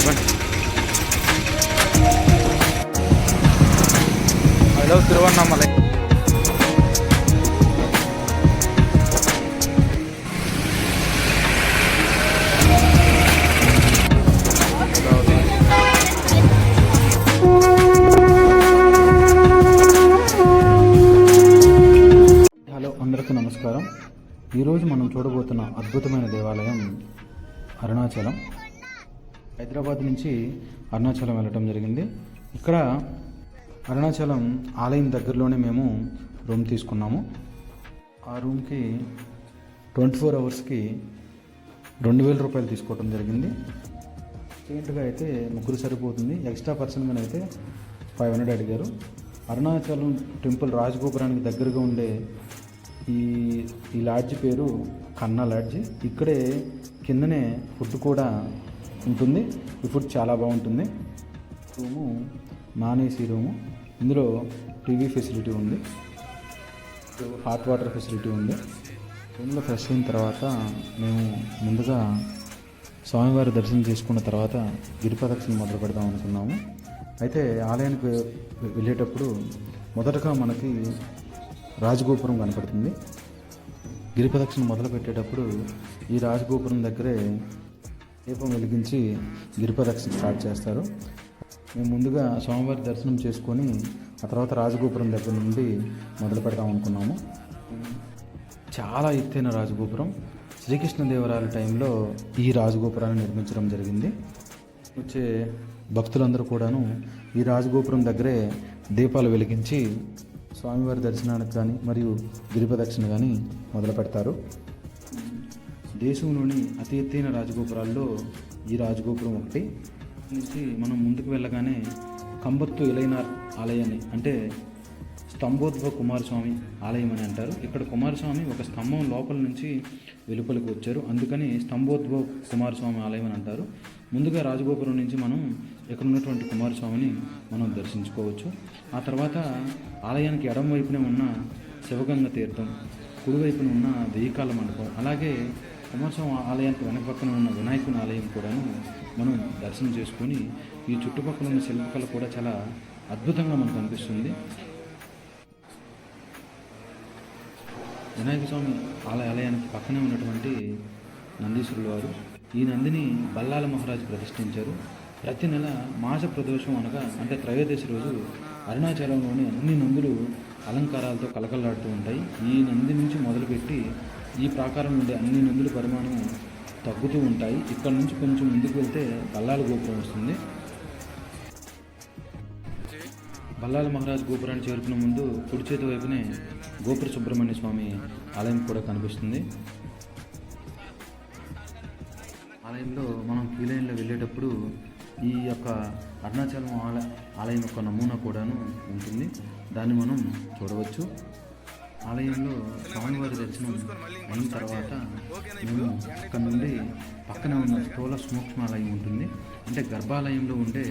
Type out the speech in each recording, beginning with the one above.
ఇవ్వండి హలో తిరువన్నామలై. ఈరోజు మనం చూడబోతున్న అద్భుతమైన దేవాలయం అరుణాచలం. హైదరాబాద్ నుంచి అరుణాచలం వెళ్ళటం జరిగింది. ఇక్కడ అరుణాచలం ఆలయం దగ్గరలోనే మేము రూమ్ తీసుకున్నాము. ఆ రూమ్కి ట్వంటీ ఫోర్ అవర్స్కి రెండు వేల రూపాయలు తీసుకోవడం జరిగింది. స్టేట్గా అయితే ముగ్గురు సరిపోతుంది. ఎక్స్ట్రా పర్సన్గా అయితే ఫైవ్ హండ్రెడ్ అడిగారు. అరుణాచలం టెంపుల్ రాజగోపురానికి దగ్గరగా ఉండే ఈ ఈ లాడ్జ్ పేరు కన్నా లాడ్జ్. ఇక్కడే కిందనే ఫుడ్ కూడా ఉంటుంది. ఈ ఫుడ్ చాలా బాగుంటుంది. Room non AC room. ఇందులో టీవీ ఫెసిలిటీ ఉంది. హాట్ వాటర్ ఫెసిలిటీ ఉంది. రూమ్లో ఫ్రెష్ అయిన తర్వాత మేము ముందుగా స్వామివారి దర్శనం చేసుకున్న తర్వాత గిరి ప్రదక్షిణ మొదలు పెడదాం అనుకున్నాము. అయితే ఆలయానికి వెళ్ళేటప్పుడు మొదటగా మనకి రాజగోపురం కనపడుతుంది. గిరి ప్రదక్షిణ మొదలు పెట్టేటప్పుడు ఈ రాజగోపురం దగ్గరే దీపం వెలిగించి గిరి స్టార్ట్ చేస్తారు. మేము ముందుగా స్వామివారి దర్శనం చేసుకొని ఆ తర్వాత రాజగోపురం దగ్గర నుండి మొదలు పెడదాం అనుకున్నాము. చాలా ఎత్తైన రాజగోపురం. శ్రీకృష్ణదేవరాయల టైంలో ఈ రాజగోపురాన్ని నిర్మించడం జరిగింది. వచ్చే భక్తులందరూ కూడాను ఈ రాజగోపురం దగ్గరే దీపాలు వెలిగించి స్వామివారి దర్శనానికి కానీ మరియు గిరిపదక్షిణ కానీ మొదలు పెడతారు దేశంలోని అతి ఎత్తైన రాజగోపురాల్లో ఈ రాజగోపురం ఒకటి. నుంచి మనం ముందుకు వెళ్ళగానే కంబత్తు ఇలైనార్ ఆలయాన్ని అంటే స్తంభోద్భవ కుమారస్వామి ఆలయం అని అంటారు. ఇక్కడ కుమారస్వామి ఒక స్తంభం లోపల నుంచి వెలుపలికి వచ్చారు. అందుకని స్తంభోద్భవ కుమారస్వామి ఆలయం అని అంటారు. ముందుగా రాజగోపురం నుంచి మనం ఇక్కడ ఉన్నటువంటి కుమారస్వామిని మనం దర్శించుకోవచ్చు. ఆ తర్వాత ఆలయానికి ఎడం వైపునే ఉన్న శివగంగ తీర్థం కుడివైపున ఉన్న వెయ్యికాల మండపం అలాగే కుమారస్వామి ఆలయానికి వెనక పక్కన ఉన్న వినాయకుని ఆలయం కూడాను మనం దర్శనం చేసుకొని ఈ చుట్టుపక్కల ఉన్న శిల్పకళ కూడా చాలా అద్భుతంగా మనకు అనిపిస్తుంది. వినాయక స్వామి ఆలయ ఆలయానికి పక్కనే ఉన్నటువంటి నందీశ్వరుల వారు ఈ నందిని బల్లాల మహారాజు ప్రతిష్ఠించారు. ప్రతి నెల మాస ప్రదోషం అనగా అంటే త్రయోదశి రోజు అరుణాచలంలోని అన్ని నందులు అలంకారాలతో కలకలాడుతూ ఉంటాయి. ఈ నంది నుంచి మొదలుపెట్టి ఈ ప్రాకారం నుండి అన్ని నందుల పరిమాణం తగ్గుతూ ఉంటాయి. ఇక్కడ నుంచి కొంచెం ముందుకు వెళ్తే బల్లాల గోపురం వస్తుంది. బల్లాల మహారాజ్ గోపురాన్ని చేరుకున్న ముందు కుడి చేతి వైపునే గోపుర సుబ్రహ్మణ్య స్వామి ఆలయం కూడా కనిపిస్తుంది. ఆలయంలో మనం కీలైన్లో లైన్లో వెళ్ళేటప్పుడు ఈ యొక్క అరుణాచలం ఆలయ ఆలయం యొక్క నమూనా కూడాను ఉంటుంది. దాన్ని మనం చూడవచ్చు. ఆలయంలో స్వామివారి దర్శనం అయిన తర్వాత మేము అక్కడ నుండి పక్కన ఉన్న స్థూల సూక్ష్మాలయం ఉంటుంది. అంటే గర్భాలయంలో ఉండే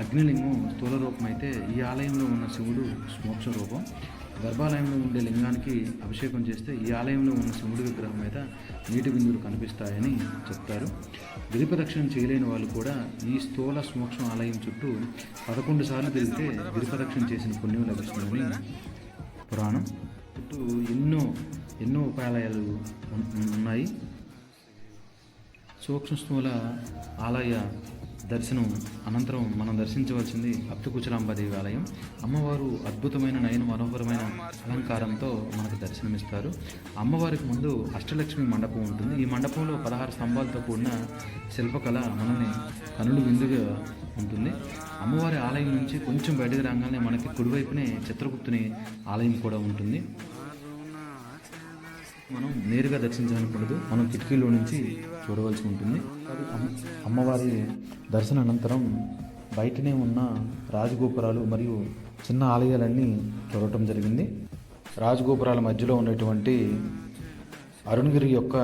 అగ్నిలింగం స్థూల రూపం అయితే ఈ ఆలయంలో ఉన్న శివుడు మోక్ష రూపం. గర్భాలయంలో ఉండే లింగానికి అభిషేకం చేస్తే ఈ ఆలయంలో ఉన్న శివుడి విగ్రహం మీద నీటి బిందువులు కనిపిస్తాయని చెప్తారు. గిరి ప్రదక్షిణ చేయలేని వాళ్ళు కూడా ఈ స్థూల సూక్ష్మ ఆలయం చుట్టూ పదకొండు సార్లు తిరిగితే గిరి ప్రదక్షిణ చేసిన పుణ్యం లభిస్తుందని పురాణం. చుట్టూ ఎన్నో ఎన్నో ఉపాయాలయాలు ఉన్నాయి. సూక్ష్మస్థూల ఆలయ దర్శనం అనంతరం మనం దర్శించవలసింది అప్తుకుచలాంబాదేవి ఆలయం అమ్మవారు అద్భుతమైన నయన మనోహరమైన అలంకారంతో మనకు దర్శనమిస్తారు. అమ్మవారికి ముందు అష్టలక్ష్మి మండపం ఉంటుంది. ఈ మండపంలో పదహారు స్తంభాలతో కూడిన శిల్పకళ మనల్ని కనులు విందుగా ఉంటుంది. అమ్మవారి ఆలయం నుంచి కొంచెం బయటకు రాగానే మనకి కుడివైపునే చిత్రగుప్తుని ఆలయం కూడా ఉంటుంది. మనం నేరుగా దర్శించాలనుకున్నది మనం కిటికీలో నుంచి చూడవలసి ఉంటుంది. అమ్మవారి దర్శన అనంతరం బయటనే ఉన్న రాజగోపురాలు మరియు చిన్న ఆలయాలన్నీ చూడటం జరిగింది. రాజగోపురాల మధ్యలో ఉన్నటువంటి అరుణగిరి యొక్క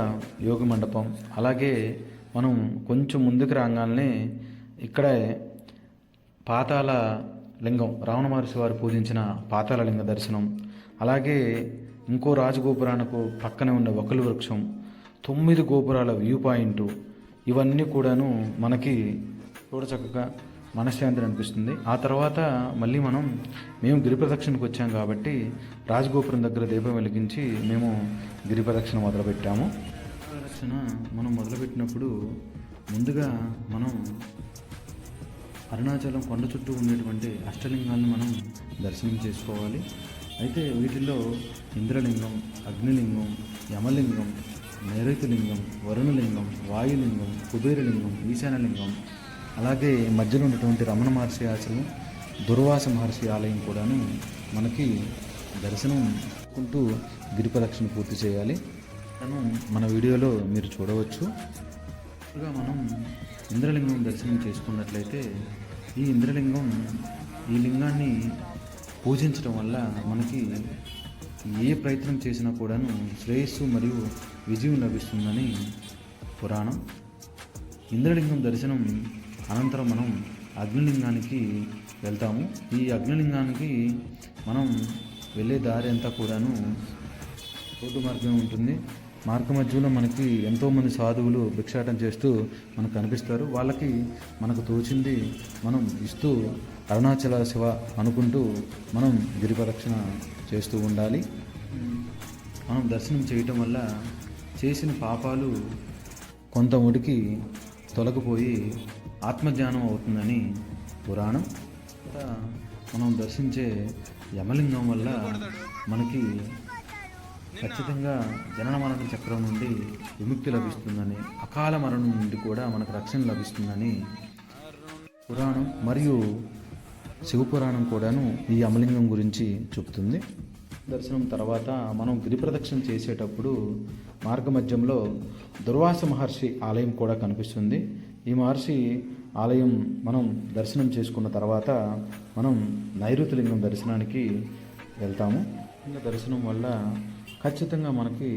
యోగ మండపం అలాగే మనం కొంచెం ముందుకు రాగానే ఇక్కడే పాతాల లింగం రావణ మహర్షి వారు పూజించిన పాతాళలింగ దర్శనం అలాగే ఇంకో రాజగోపురానికి పక్కనే ఉన్న ఒకలి వృక్షం తొమ్మిది గోపురాల వ్యూ పాయింట్ ఇవన్నీ కూడాను మనకి చూడచక్కగా మనశ్శాంతిని అనిపిస్తుంది. ఆ తర్వాత మళ్ళీ మనం మేము గిరి ప్రదక్షిణకు వచ్చాం కాబట్టి రాజగోపురం దగ్గర దీపం వెలిగించి మేము గిరి ప్రదక్షిణ మొదలుపెట్టాము. ప్రదక్షిణ మనం మొదలుపెట్టినప్పుడు ముందుగా మనం అరుణాచలం కొండ చుట్టూ ఉండేటువంటి అష్టలింగాలను మనం దర్శనం చేసుకోవాలి. అయితే వీటిల్లో ఇంద్రలింగం అగ్నిలింగం యమలింగం నైరుతిలింగం వరుణలింగం వాయులింగం కుబేరలింగం ఈశాన్యలింగం అలాగే మధ్యలో ఉన్నటువంటి రమణ మహర్షి ఆశ్రమం దుర్వాస మహర్షి ఆలయం కూడాను మనకి దర్శనం కుంటూ గిరి ప్రదక్షిణ పూర్తి చేయాలి. తను మన వీడియోలో మీరు చూడవచ్చు. ముందుగా మనం ఇంద్రలింగం దర్శనం చేసుకున్నట్లయితే ఈ ఇంద్రలింగం ఈ లింగాన్ని పూజించడం వల్ల మనకి ఏ ప్రయత్నం చేసినా కూడాను శ్రేయస్సు మరియు విజయం లభిస్తుందని పురాణం. ఇంద్రలింగం దర్శనం అనంతరం మనం అగ్నిలింగానికి వెళ్తాము. ఈ అగ్నిలింగానికి మనం వెళ్ళే దారి అంతా కూడాను రోడ్డు మార్గం ఉంటుంది. మార్గ మధ్యలో మనకి ఎంతోమంది సాధువులు భిక్షాటం చేస్తూ మనకు కనిపిస్తారు. వాళ్ళకి మనకు తోచింది మనం ఇస్తూ అరుణాచల శివ అనుకుంటూ మనం గిరి ప్రదక్షిణ చేస్తూ ఉండాలి. మనం దర్శనం చేయటం వల్ల చేసిన పాపాలు కొంత ఉడికి తొలగిపోయి ఆత్మజ్ఞానం అవుతుందని పురాణం. మనం దర్శించే యమలింగం వల్ల మనకి ఖచ్చితంగా జనన మరణ చక్రం నుండి విముక్తి లభిస్తుందని అకాల మరణం నుండి కూడా మనకు రక్షణ లభిస్తుందని పురాణం. మరియు శివపురాణం కూడాను ఈ అమలింగం గురించి చెబుతుంది దర్శనం తర్వాత మనం గిరి ప్రదక్షిణ చేసేటప్పుడు మార్గమధ్యంలో దుర్వాస మహర్షి ఆలయం కూడా కనిపిస్తుంది. ఈ మహర్షి ఆలయం మనం దర్శనం చేసుకున్న తర్వాత మనం నైరుతిలింగం దర్శనానికి వెళ్తాము. దర్శనం వల్ల ఖచ్చితంగా మనకి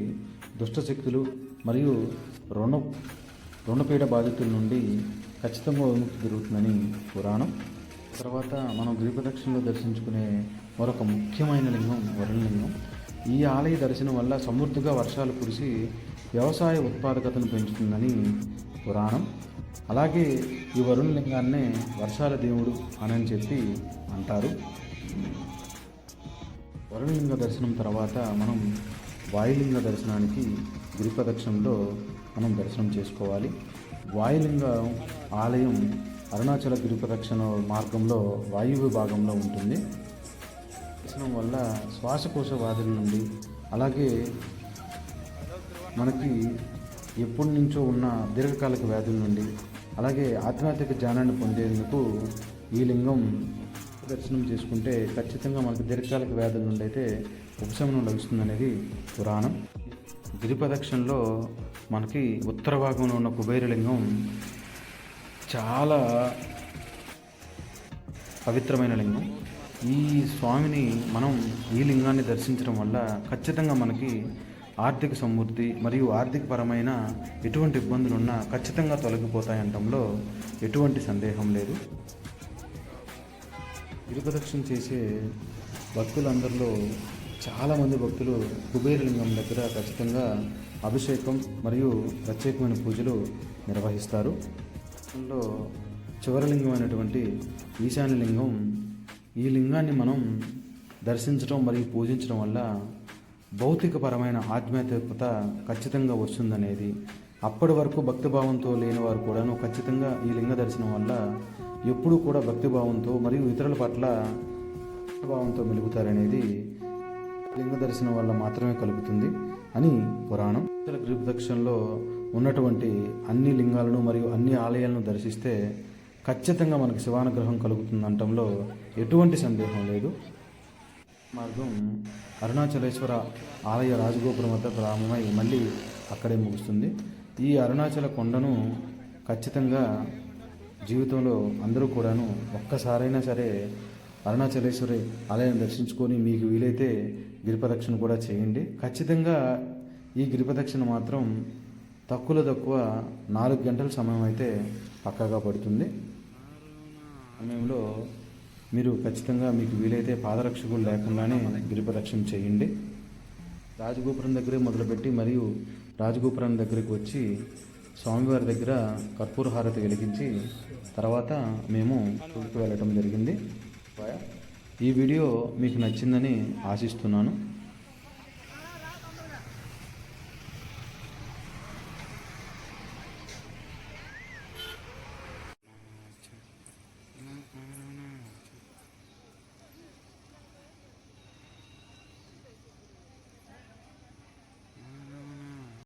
దుష్టశక్తులు మరియు రుణ రుణపీడ బాధితుల నుండి ఖచ్చితంగా విముక్తి జరుగుతుందని పురాణం. తర్వాత మనం గిరిప్రదక్షిణలో దర్శించుకునే మరొక ముఖ్యమైన లింగం వరుణలింగం. ఈ ఆలయ దర్శనం వల్ల సమృద్ధిగా వర్షాలు కురిసి వ్యవసాయ ఉత్పాదకతను పెంచుతుందని పురాణం. అలాగే ఈ వరుణలింగాన్నే వర్షాల దేవుడు అని చెప్పి అంటారు. వరుణలింగ దర్శనం తర్వాత మనం వాయులింగ దర్శనానికి గిరిప్రదక్షిణలో మనం దర్శనం చేసుకోవాలి. వాయులింగ ఆలయం అరుణాచల గిరి ప్రదక్షిణ మార్గంలో వాయువ్య భాగంలో ఉంటుంది. దర్శనం వల్ల శ్వాసకోశ వ్యాధుల నుండి అలాగే మనకి ఎప్పటి నుంచో ఉన్న దీర్ఘకాలిక వ్యాధుల నుండి అలాగే ఆధ్యాత్మిక జ్ఞానాన్ని పొందేందుకు ఈ లింగం దర్శనం చేసుకుంటే ఖచ్చితంగా మనకు దీర్ఘకాలిక వ్యాధుల నుండి అయితే ఉపశమనం లభిస్తుందనేది పురాణం. గిరి ప్రదక్షిణలో మనకి ఉత్తర భాగంలో ఉన్న కుబేరలింగం చాలా పవిత్రమైన లింగం. ఈ స్వామిని మనం ఈ లింగాన్ని దర్శించడం వల్ల ఖచ్చితంగా మనకి ఆర్థిక సమృద్ధి మరియు ఆర్థికపరమైన ఎటువంటి ఇబ్బందులున్నా ఖచ్చితంగా తొలగిపోతాయంటంలో ఎటువంటి సందేహం లేదు. గిరిప్రదక్షిణ చేసే భక్తులందరిలో చాలామంది భక్తులు కుబేరలింగం దగ్గర ఖచ్చితంగా అభిషేకం మరియు ప్రత్యేకమైన పూజలు నిర్వహిస్తారు. రాష్ట్రంలో చివరి లింగం అయినటువంటి ఈశాన్య లింగం ఈ లింగాన్ని మనం దర్శించడం మరియు పూజించడం వల్ల భౌతికపరమైన ఆధ్యాత్మికత ఖచ్చితంగా వస్తుందనేది. అప్పటి వరకు భక్తిభావంతో లేని వారు కూడాను ఖచ్చితంగా ఈ లింగ దర్శనం వల్ల ఎప్పుడూ కూడా భక్తిభావంతో మరియు ఇతరుల పట్ల భావంతో మెలుగుతారనేది లింగ దర్శనం వల్ల మాత్రమే కలుగుతుంది అని పురాణం. ఇతర గిరి ఉన్నటువంటి అన్ని లింగాలను మరియు అన్ని ఆలయాలను దర్శిస్తే ఖచ్చితంగా మనకు శివానుగ్రహం కలుగుతుందంటంలో ఎటువంటి సందేహం లేదు. మార్గం అరుణాచలేశ్వర ఆలయ రాజగోపురం వద్ద ప్రారంభమై మళ్ళీ అక్కడే ముగుస్తుంది. ఈ అరుణాచల కొండను ఖచ్చితంగా జీవితంలో అందరూ కూడాను ఒక్కసారైనా సరే అరుణాచలేశ్వరి ఆలయం దర్శించుకొని మీకు వీలైతే గిరిపదక్షిణ కూడా చేయండి. ఖచ్చితంగా ఈ గిరిపదక్షిణ మాత్రం తక్కువలో తక్కువ నాలుగు గంటల సమయం అయితే పక్కాగా పడుతుంది. సమయంలో మీరు ఖచ్చితంగా మీకు వీలైతే పాదరక్షకులు లేకుండానే గిరిపరక్షణ చేయండి. రాజగోపురం దగ్గరే మొదలుపెట్టి మరియు రాజగోపురం దగ్గరికి వచ్చి స్వామివారి దగ్గర కర్పూర హారతి వెలిగించి తర్వాత మేము టూర్కి వెళ్ళటం జరిగింది. ఈ వీడియో మీకు నచ్చిందని ఆశిస్తున్నాను.